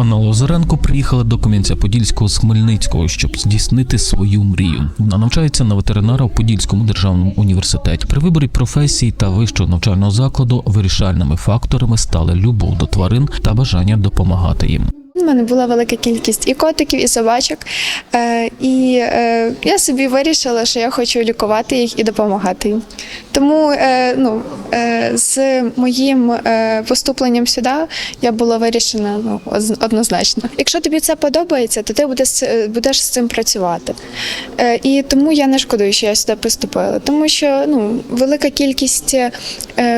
Анна Лозаренко приїхала до Кам'янця-Подільського з Хмельницького, щоб здійснити свою мрію. Вона навчається на ветеринара в Подільському державному університеті. При виборі професії та вищого навчального закладу вирішальними факторами стали любов до тварин та бажання допомагати їм. Мене була велика кількість і котиків, і собачок. Е, і е, я собі вирішила, що я хочу лікувати їх і допомагати їм. Тому е, ну, з моїм поступленням сюди я була вирішена ну, однозначно. Якщо тобі це подобається, то ти будеш, будеш з цим працювати. І тому я не шкодую, що я сюди поступила. Тому що ну, велика кількість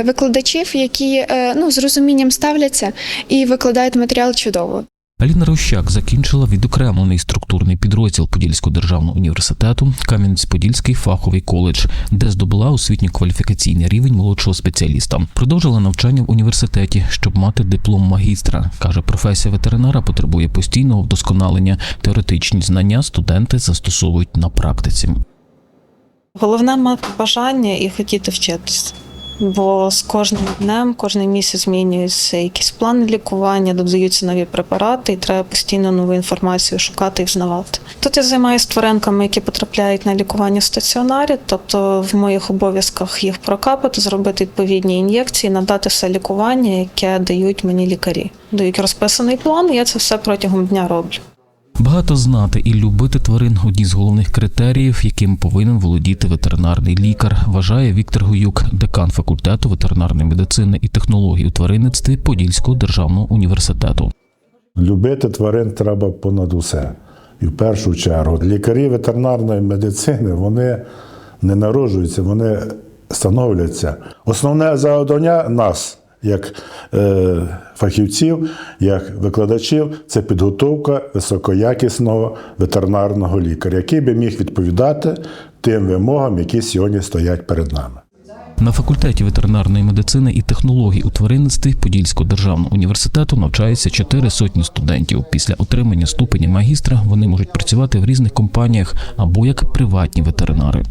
викладачів, які ну, з розумінням ставляться і викладають матеріал чудово. Аліна Рощак закінчила відокремлений структурний підрозділ Подільського державного університету Кам'янець-Подільський фаховий коледж, де здобула освітньо-кваліфікаційний рівень молодшого спеціаліста. Продовжила навчання в університеті, щоб мати диплом магістра. каже, професія ветеринара потребує постійного вдосконалення. Теоретичні знання студенти застосовують на практиці. Головне мати бажання і хотіти вчитися. Бо з кожним днем, кожен місяць змінюються якісь плани лікування, додаються нові препарати, і треба постійно нову інформацію шукати і взнавати. Тут я займаюся тваринками, які потрапляють на лікування в стаціонарі, тобто в моїх обов'язках їх прокапати, зробити відповідні ін'єкції, надати все лікування, яке дають мені лікарі. Дають розписаний план, і я це все протягом дня роблю. Багато знати і любити тварин одні з головних критеріїв, яким повинен володіти ветеринарний лікар, вважає Віктор Гуюк, декан факультету ветеринарної медицини і технологій у тваринництві Подільського державного університету. Любити тварин треба понад усе. І в першу чергу лікарі ветеринарної медицини вони не народжуються, вони становляться. Основне завдання нас, як е, фахівців, як викладачів, це підготовка високоякісного ветеринарного лікаря, який би міг відповідати тим вимогам, які сьогодні стоять перед нами. На факультеті ветеринарної медицини і технологій у тваринництві Подільського державного університету навчається чотири сотні студентів. Після отримання ступеня магістра вони можуть працювати в різних компаніях або як приватні ветеринари.